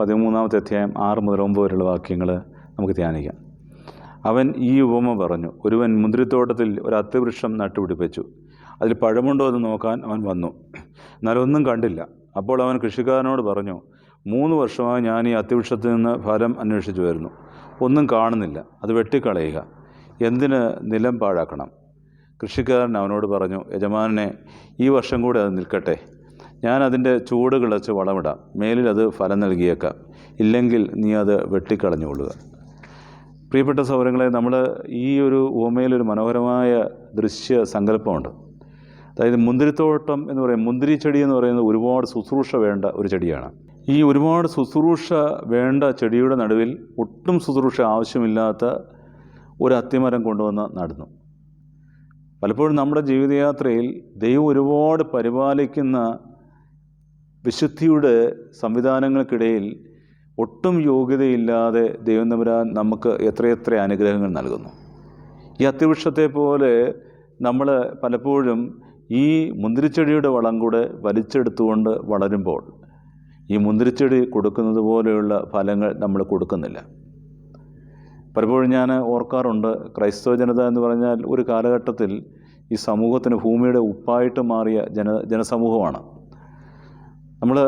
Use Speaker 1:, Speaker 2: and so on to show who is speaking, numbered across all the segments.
Speaker 1: പതിമൂന്നാമത്തെ അധ്യായം ആറ് മുതൽ ഒമ്പത് വരെയുള്ള വാക്യങ്ങൾ നമുക്ക് ധ്യാനിക്കാം. അവൻ ഈ ഉപമ പറഞ്ഞു ഒരുവൻ മുന്തിരിത്തോട്ടത്തിൽ ഒരു അത്തിവൃക്ഷം നട്ടുപിടിപ്പിച്ചു. അതിൽ പഴമുണ്ടോ എന്ന് നോക്കാൻ അവൻ വന്നു. എന്നാലൊന്നും കണ്ടില്ല. അപ്പോൾ അവൻ കൃഷിക്കാരനോട് പറഞ്ഞു മൂന്ന് വർഷമായി ഞാൻ ഈ അത്തിവൃക്ഷത്തിൽ നിന്ന് ഫലം അന്വേഷിച്ചു വരുന്നു. ഒന്നും കാണുന്നില്ല. അത് വെട്ടിക്കളയുക. എന്തിന് നിലം പാഴാക്കണം? കൃഷിക്കാരൻ അവനോട് പറഞ്ഞു യജമാനെ ഈ വർഷം കൂടി അത് നിൽക്കട്ടെ. ഞാൻ അതിന്റെ ചൂട് കിളച്ച് വളമിടാം. മേലിൽ അത് ഫലം നൽകിയേക്കാം. ഇല്ലെങ്കിൽ നീ അത് വെട്ടിക്കളഞ്ഞുകൊള്ളുക. പ്രിയപ്പെട്ട സൗരങ്ങളെ നമ്മൾ ഈ ഒരു ഓമയിലൊരു മനോഹരമായ ദൃശ്യ സങ്കല്പമുണ്ട്. അതായത് മുന്തിരിത്തോട്ടം എന്ന് പറയും മുന്തിരി ചെടി എന്ന് പറയുന്നത് ഒരുപാട് ശുശ്രൂഷ വേണ്ട ഒരു ചെടിയാണ്. ഈ ഒരുപാട് ശുശ്രൂഷ വേണ്ട ചെടിയുടെ നടുവിൽ ഒട്ടും ശുശ്രൂഷ ആവശ്യമില്ലാത്ത ഒരു അത്തിമരം കൊണ്ടുവന്ന് നടന്നു. പലപ്പോഴും നമ്മുടെ ജീവിതയാത്രയിൽ ദൈവം ഒരുപാട് പരിപാലിക്കുന്ന വിശുദ്ധിയുടെ സംവിധാനങ്ങൾക്കിടയിൽ ഒട്ടും യോഗ്യതയില്ലാതെ ദൈവം തമ്പുരാൻ നമുക്ക് എത്രയെത്ര അനുഗ്രഹങ്ങൾ നൽകുന്നു. ഈ അത്തിവൃക്ഷത്തെ പോലെ നമ്മൾ പലപ്പോഴും ഈ മുന്തിരിച്ചെടിയുടെ വളം കൂടെ വലിച്ചെടുത്തുകൊണ്ട് വളരുമ്പോൾ ഈ മുന്തിരിച്ചെടി കൊടുക്കുന്നത് പോലെയുള്ള ഫലങ്ങൾ നമ്മൾ കൊടുക്കുന്നില്ല. പലപ്പോഴും ഞാൻ ഓർക്കാറുണ്ട് ക്രൈസ്തവ ജനത എന്ന് പറഞ്ഞാൽ ഒരു കാലഘട്ടത്തിൽ ഈ സമൂഹത്തിന് ഭൂമിയുടെ ഉപ്പായിട്ട് മാറിയ ജന ജനസമൂഹമാണ്. നമ്മൾ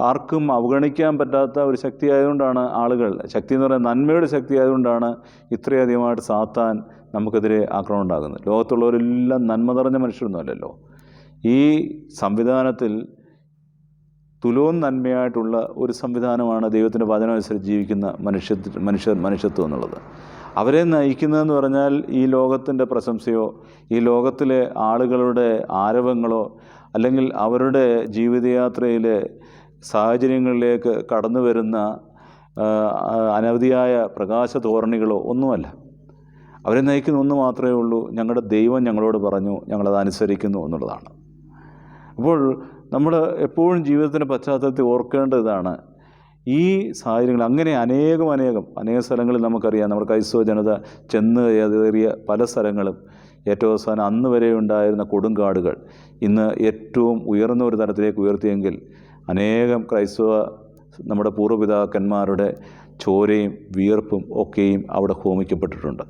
Speaker 1: ആർക്കും അവഗണിക്കാൻ പറ്റാത്ത ഒരു ശക്തി ആയതുകൊണ്ടാണ് ആളുകൾ. ശക്തി എന്ന് പറയുന്നത് നന്മയുടെ ശക്തി ആയതുകൊണ്ടാണ് ഇത്രയധികമായിട്ട് സാത്താൻ നമുക്കെതിരെ ആക്രമണം ഉണ്ടാകുന്നത്. ലോകത്തുള്ളവരെല്ലാം നന്മ നിറഞ്ഞ മനുഷ്യരൊന്നുമല്ലല്ലോ. ഈ സംവിധാനത്തിൽ തുലോം നന്മയായിട്ടുള്ള ഒരു സംവിധാനമാണ് ദൈവത്തിന്റെ വചനമനുസരിച്ച് ജീവിക്കുന്ന മനുഷ്യ മനുഷ്യ മനുഷ്യത്വം എന്നുള്ളത്. അവരെ നയിക്കുന്നതെന്ന് പറഞ്ഞാൽ ഈ ലോകത്തിന്റെ പ്രശംസയോ ഈ ലോകത്തിലെ ആളുകളുടെ ആരവങ്ങളോ അല്ലെങ്കിൽ അവരുടെ ജീവിതയാത്രയിലെ സാഹചര്യങ്ങളിലേക്ക് കടന്നു വരുന്ന അനവധിയായ പ്രകാശ ധോരണികളോ ഒന്നുമല്ല. അവരെ നയിക്കുന്ന ഒന്ന് മാത്രമേ ഉള്ളൂ. ഞങ്ങളുടെ ദൈവം ഞങ്ങളോട് പറഞ്ഞു ഞങ്ങളത് അനുസരിക്കുന്നു എന്നുള്ളതാണ്. അപ്പോൾ നമ്മൾ എപ്പോഴും ജീവിതത്തിന്റെ പശ്ചാത്തലത്തിൽ ഓർക്കേണ്ട ഇതാണ് ഈ സാഹചര്യങ്ങൾ അങ്ങനെ അനേകം അനേകം അനേക സ്ഥലങ്ങളിൽ നമുക്കറിയാം. നമ്മുടെ ക്രൈസ്തവ ജനത ചെന്ന് ഏറിയ പല സ്ഥലങ്ങളും. ഏറ്റവും അവസാനം അന്ന് വരെ ഉണ്ടായിരുന്ന കൊടുങ്കാടുകൾ ഇന്ന് ഏറ്റവും ഉയർന്ന ഒരു തരത്തിലേക്ക് ഉയർത്തിയെങ്കിൽ അനേകം ക്രൈസ്തവ നമ്മുടെ പൂർവപിതാക്കന്മാരുടെ ചോരയും വിയർപ്പും ഒക്കെയും അവിടെ ഹോമിക്കപ്പെട്ടിട്ടുണ്ട്.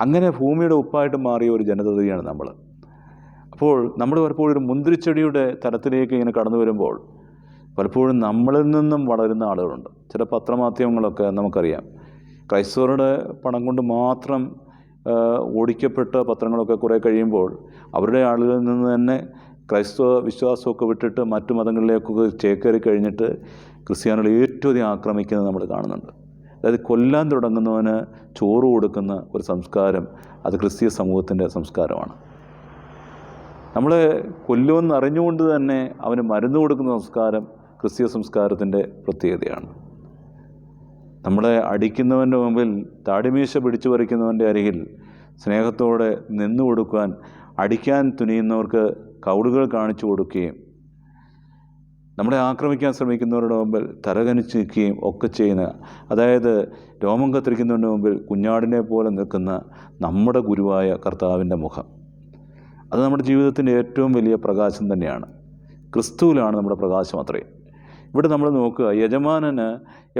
Speaker 1: അങ്ങനെ ഭൂമിയുടെ ഉപ്പായിട്ട് മാറിയ ഒരു ജനതയാണ് നമ്മൾ. അപ്പോൾ നമ്മൾ പലപ്പോഴും ഒരു മുന്തിരിച്ചെടിയുടെ തരത്തിലേക്ക് ഇങ്ങനെ കടന്നു വരുമ്പോൾ പലപ്പോഴും നമ്മളിൽ നിന്നും വളരുന്ന ആളുകളുണ്ട്. ചില പത്രമാധ്യമങ്ങളൊക്കെ നമുക്കറിയാം. ക്രൈസ്തവരുടെ പണം കൊണ്ട് മാത്രം ഓടിക്കപ്പെട്ട പത്രങ്ങളൊക്കെ കുറേ കഴിയുമ്പോൾ അവരുടെ ആളുകളിൽ നിന്ന് തന്നെ ക്രൈസ്തവ വിശ്വാസമൊക്കെ വിട്ടിട്ട് മറ്റു മതങ്ങളിലേക്കൊക്കെ ചേക്കേറി കഴിഞ്ഞിട്ട് ക്രിസ്ത്യാനികൾ ഏറ്റവും അധികം ആക്രമിക്കുന്നത് നമ്മൾ കാണുന്നുണ്ട്. അതായത് കൊല്ലാൻ തുടങ്ങുന്നവന് ചോറ് കൊടുക്കുന്ന ഒരു സംസ്കാരം അത് ക്രിസ്തീയ സമൂഹത്തിന്റെ സംസ്കാരമാണ്. നമ്മൾ കൊല്ലുമെന്ന് അറിഞ്ഞുകൊണ്ട് തന്നെ അവന് മരുന്ന് കൊടുക്കുന്ന സംസ്കാരം ക്രിസ്തീയ സംസ്കാരത്തിന്റെ പ്രത്യേകതയാണ്. നമ്മളെ അടിക്കുന്നവന്റെ മുമ്പിൽ താടിമീശ പിടിച്ചു പറിക്കുന്നവന്റെ അരികിൽ സ്നേഹത്തോടെ നിന്നു കൊടുക്കുവാൻ അടിക്കാൻ തുനിയുന്നവർക്ക് കൗടുകൾ കാണിച്ചു കൊടുക്കുകയും നമ്മളെ ആക്രമിക്കാൻ ശ്രമിക്കുന്നവരുടെ മുമ്പിൽ തലകനിച്ച് നിൽക്കുകയും ഒക്കെ ചെയ്യുന്ന അതായത് രോമം കത്തിരിക്കുന്നവന്റെ മുമ്പിൽ കുഞ്ഞാടിനെ പോലെ നിൽക്കുന്ന നമ്മുടെ ഗുരുവായ കർത്താവിന്റെ മുഖം. അത് നമ്മുടെ ജീവിതത്തിന്റെ ഏറ്റവും വലിയ പ്രകാശം തന്നെയാണ്. ക്രിസ്തുവിലാണ് നമ്മുടെ പ്രകാശം അത്രയും. ഇവിടെ നമ്മൾ നോക്കുക യജമാനന്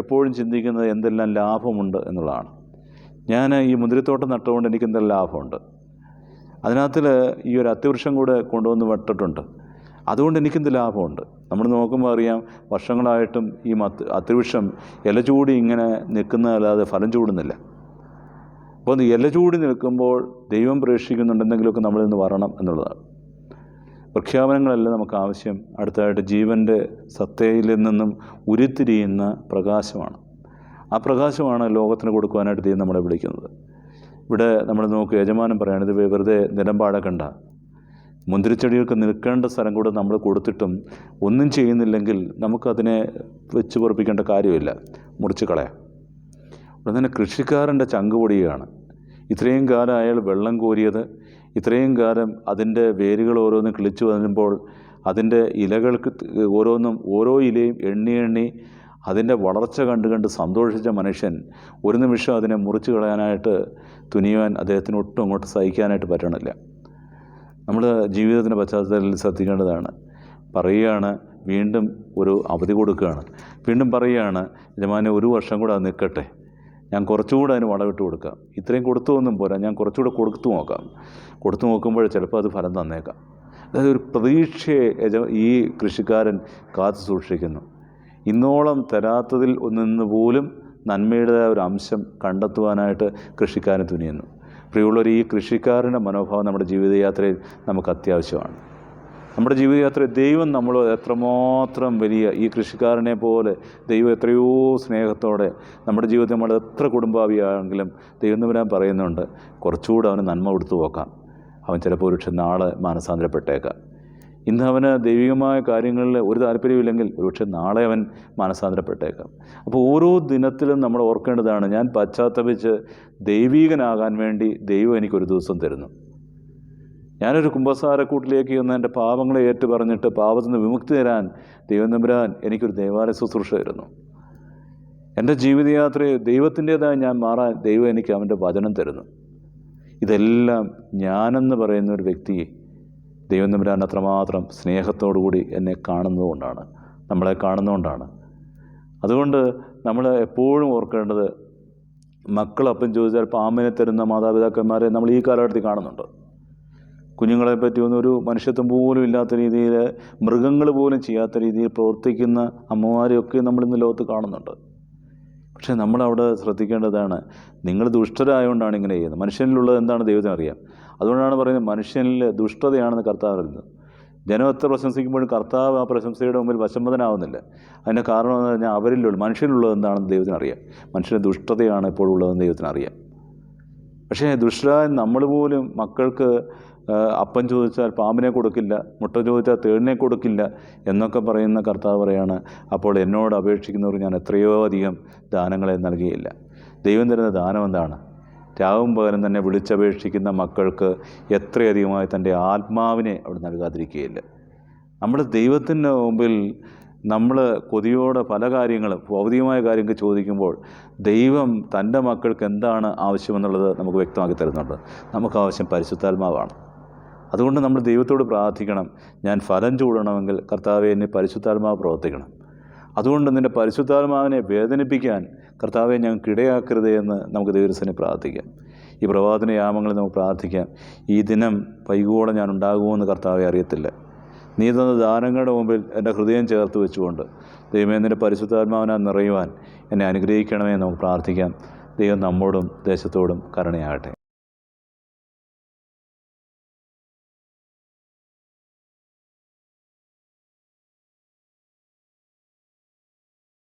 Speaker 1: എപ്പോഴും ചിന്തിക്കുന്നത് എന്തെല്ലാം ലാഭമുണ്ട് എന്നുള്ളതാണ്. ഞാൻ ഈ മുന്തിരിത്തോട്ടം നട്ടുകൊണ്ട് എനിക്ക് എന്തെല്ലാം ലാഭമുണ്ട്? അതിനകത്തിൽ ഈ ഒരു അത്തിവൃക്ഷം കൂടെ കൊണ്ടുവന്ന് വെട്ടിട്ടുണ്ട് അതുകൊണ്ട് എനിക്കെന്ത് ലാഭമുണ്ട്? നമ്മൾ നോക്കുമ്പോൾ അറിയാം വർഷങ്ങളായിട്ടും ഈ മത്ത് അത്തിവൃക്ഷം ഇല ചൂടി ഇങ്ങനെ നിൽക്കുന്നതല്ലാതെ ഫലം ചൂടുന്നില്ല. അപ്പോൾ ഇല ചൂടി നിൽക്കുമ്പോൾ ദൈവം പ്രേക്ഷിക്കുന്നുണ്ട് നമ്മളിന്ന് വരണം എന്നുള്ളതാണ്. പ്രഖ്യാപനങ്ങളല്ല നമുക്ക് ആവശ്യം. അടുത്തതായിട്ട് ജീവന്റെ സത്തയിൽ നിന്നും ഉരുത്തിരിയുന്ന പ്രകാശമാണ്. ആ പ്രകാശമാണ് ലോകത്തിന് കൊടുക്കുവാനായിട്ട് ദൈവം നമ്മളെ വിളിക്കുന്നത്. ഇവിടെ നമ്മൾ നോക്കുക യജമാനം പറയുകയാണ് ഇത് വെറുതെ നിലമ്പാടക്കണ്ട മുന്തിരിച്ചെടികൾക്ക് നിൽക്കേണ്ട സ്ഥലം കൂടെ നമ്മൾ കൊടുത്തിട്ടും ഒന്നും ചെയ്യുന്നില്ലെങ്കിൽ നമുക്കതിനെ വെച്ച് പൊറപ്പിക്കേണ്ട കാര്യമില്ല. മുറിച്ച് കളയാം. ഉടനെ കൃഷിക്കാരന്റെ ചങ്ക് പൊടിയുകയാണ്. ഇത്രയും കാലം അയാൾ വെള്ളം കോരിയത് ഇത്രയും കാലം അതിന്റെ വേരുകൾ ഓരോന്നും കിളിച്ചു വരുമ്പോൾ അതിന്റെ ഇലകൾക്ക് ഓരോന്നും ഓരോ ഇലയും എണ്ണി എണ്ണി അതിന്റെ വളർച്ച കണ്ട് കണ്ട് സന്തോഷിച്ച മനുഷ്യൻ ഒരു നിമിഷം അതിനെ മുറിച്ച് കളയാനായിട്ട് തുനിയുവാൻ അദ്ദേഹത്തിന് ഒട്ടും അങ്ങോട്ട് സഹിക്കാനായിട്ട് പറ്റണില്ല. നമ്മൾ ജീവിതത്തിന്റെ പശ്ചാത്തലത്തിൽ ശ്രദ്ധിക്കേണ്ടതാണ്. പറയുകയാണ് വീണ്ടും ഒരു അവധി കൊടുക്കുകയാണ്. വീണ്ടും പറയുകയാണ് യജമാനെ ഒരു വർഷം കൂടെ അത് നിൽക്കട്ടെ. ഞാൻ കുറച്ചുകൂടെ അതിന് വളമിട്ട് കൊടുക്കാം. ഇത്രയും കൊടുത്തു ഒന്നും പോരാ ഞാൻ കുറച്ചുകൂടെ കൊടുത്തു നോക്കാം. കൊടുത്തു നോക്കുമ്പോൾ ചിലപ്പോൾ അത് ഫലം തന്നേക്കാം. അതായത് ഒരു പ്രതീക്ഷയെ ഈ കൃഷിക്കാരൻ കാത്തു സൂക്ഷിക്കുന്നു. ഇന്നോളം തരാത്തതിൽ നിന്ന് പോലും നന്മയുടെ ഒരു അംശം കണ്ടെത്തുവാനായിട്ട് കൃഷിക്കാരൻ തുനിയുന്നു. പ്രിയമുള്ളവർ ഈ കൃഷിക്കാരന്റെ മനോഭാവം നമ്മുടെ ജീവിതയാത്രയിൽ നമുക്ക് അത്യാവശ്യമാണ്. നമ്മുടെ ജീവിതയാത്ര ദൈവം നമ്മൾ എത്രമാത്രം വലിയ ഈ കൃഷിക്കാരനെ പോലെ ദൈവം എത്രയോ സ്നേഹത്തോടെ നമ്മുടെ ജീവിതത്തിൽ നമ്മൾ എത്ര കുടുംബാവിയാണെങ്കിലും ദൈവം തമ്പുരാൻ പറയുന്നുണ്ട്. കുറച്ചുകൂടെ അവന് നന്മ കൊടുത്തു നോക്കാം അവൻ ചിലപ്പോൾ ഒരു പക്ഷെ നാളെ മാനസാന്തരപ്പെട്ടേക്കാം. ഇന്ന് അവന് ദൈവികമായ കാര്യങ്ങളിൽ ഒരു താല്പര്യമില്ലെങ്കിൽ ഒരുപക്ഷെ നാളെ അവൻ മാനസാന്തരപ്പെട്ടേക്കാം. അപ്പോൾ ഓരോ ദിനത്തിലും നമ്മൾ ഓർക്കേണ്ടതാണ് ഞാൻ പശ്ചാത്തപിച്ച് ദൈവീകനാകാൻ വേണ്ടി ദൈവം എനിക്കൊരു ദിവസം തരുന്നു. ഞാനൊരു കുംഭസാരക്കൂട്ടിലേക്ക് ചെന്ന് എന്റെ പാപങ്ങളെ ഏറ്റു പറഞ്ഞിട്ട് പാപത്തിൽ നിന്ന് വിമുക്തി തരാൻ ദൈവം തമ്പുരാൻ എനിക്കൊരു ദേവാലയ ശുശ്രൂഷ തരുന്നു എന്റെ ജീവിതയാത്രയെ ദൈവത്തിന്റേതായി ഞാൻ മാറാൻ ദൈവം എനിക്ക് അവന്റെ വചനം തരുന്നു. ഇതെല്ലാം ഞാനെന്ന് പറയുന്ന ഒരു വ്യക്തി ദൈവം തമ്പുരാൻ അത്രമാത്രം സ്നേഹത്തോടുകൂടി എന്നെ കാണുന്നതുകൊണ്ടാണ് നമ്മളെ കാണുന്നതുകൊണ്ടാണ് അതുകൊണ്ട് നമ്മൾ എപ്പോഴും ഓർക്കേണ്ടത് മക്കളപ്പം ചോദിച്ചാൽ പാമ്പിനെ തരുന്ന മാതാപിതാക്കന്മാരെ നമ്മൾ ഈ കാലഘട്ടത്തിൽ കാണുന്നുണ്ട്. കുഞ്ഞുങ്ങളെ പറ്റി ഒന്നും ഒരു മനുഷ്യത്വം പോലും ഇല്ലാത്ത രീതിയിൽ മൃഗങ്ങൾ പോലും ചെയ്യാത്ത രീതിയിൽ പ്രവർത്തിക്കുന്ന അമ്മമാരെയൊക്കെ നമ്മൾ ഇന്ന് ലോകത്ത് കാണുന്നുണ്ട്. പക്ഷേ നമ്മളവിടെ ശ്രദ്ധിക്കേണ്ടതാണ് നിങ്ങൾ ദുഷ്ടരായതുകൊണ്ടാണ് ഇങ്ങനെ ചെയ്യുന്നത്. മനുഷ്യനിലുള്ളത് എന്താണ് ദൈവത്തിന് അറിയാം. അതുകൊണ്ടാണ് പറയുന്നത് മനുഷ്യനിൽ ദുഷ്ടതയാണെന്ന് കർത്താവ് അറിയുന്നത്. ജനം എത്ര പ്രശംസിക്കുമ്പോഴും കർത്താവ് ആ പ്രശംസയുടെ മുമ്പിൽ വശമ്പതനാവുന്നില്ല അതിന്റെ കാരണം എന്ന് പറഞ്ഞാൽ അവരിലുള്ള മനുഷ്യനുള്ളത് എന്താണെന്ന് ദൈവത്തിന് അറിയാം. മനുഷ്യന്റെ ദുഷ്ടതയാണ് ഇപ്പോൾ ഉള്ളതെന്ന് ദൈവത്തിന് അറിയാം. പക്ഷേ ദുഷ്ടരായ നമ്മൾ പോലും മക്കൾക്ക് അപ്പം ചോദിച്ചാൽ പാമ്പിനെ കൊടുക്കില്ല മുട്ട ചോദിച്ചാൽ തേളിനെ കൊടുക്കില്ല എന്നൊക്കെ പറയുന്ന കർത്താവ് പറയാണ് അപ്പോൾ എന്നോട് അപേക്ഷിക്കുന്നവർ ഞാൻ എത്രയോ അധികം ദാനങ്ങളെ നൽകിയില്ല. ദൈവം തരുന്ന ദാനം എന്താണ്? രാവും പകലും തന്നെ വിളിച്ചപേക്ഷിക്കുന്ന മക്കൾക്ക് എത്രയധികമായി തന്റെ ആത്മാവിനെ അവിടെ നൽകാതിരിക്കുകയില്ല. നമ്മൾ ദൈവത്തിന്റെ മുമ്പിൽ നമ്മൾ കൊതിയോടെ പല കാര്യങ്ങളും ഭൗതികമായ കാര്യങ്ങൾ ചോദിക്കുമ്പോൾ ദൈവം തന്റെ മക്കൾക്ക് എന്താണ് ആവശ്യമെന്നുള്ളത് നമുക്ക് വ്യക്തമാക്കി തരുന്നുണ്ട്. നമുക്ക് ആവശ്യം പരിശുദ്ധാത്മാവാണ്. അതുകൊണ്ട് നമ്മൾ ദൈവത്തോട് പ്രാർത്ഥിക്കണം. ഞാൻ ഫലം ചൂടണമെങ്കിൽ കർത്താവെ എന്നെ പരിശുദ്ധാത്മാവ് പ്രവർത്തിക്കണം. അതുകൊണ്ട് നിന്റെ പരിശുദ്ധാത്മാവിനെ വേദനിപ്പിക്കാൻ കർത്താവെ ഞങ്ങൾക്ക് ഇടയാക്കരുതേ എന്ന് നമുക്ക് ദൈവരസനെ പ്രാർത്ഥിക്കാം. ഈ പ്രഭാതന യാമങ്ങളിൽ നമുക്ക് പ്രാർത്ഥിക്കാം. ഈ ദിനം വൈകുവോടെ ഞാൻ ഉണ്ടാകുമോയെന്ന് കർത്താവെ അറിയത്തില്ല. നീ തന്ന ദാനങ്ങളുടെ മുമ്പിൽ എന്റെ ഹൃദയം ചേർത്ത് വെച്ചുകൊണ്ട് ദൈവമേ നിന്റെ പരിശുദ്ധാത്മാവിനാൽ നിറയുവാൻ എന്നെ അനുഗ്രഹിക്കണമെന്ന് നമുക്ക് പ്രാർത്ഥിക്കാം. ദൈവം നമ്മോടും ദേശത്തോടും കരുണയാകട്ടെ.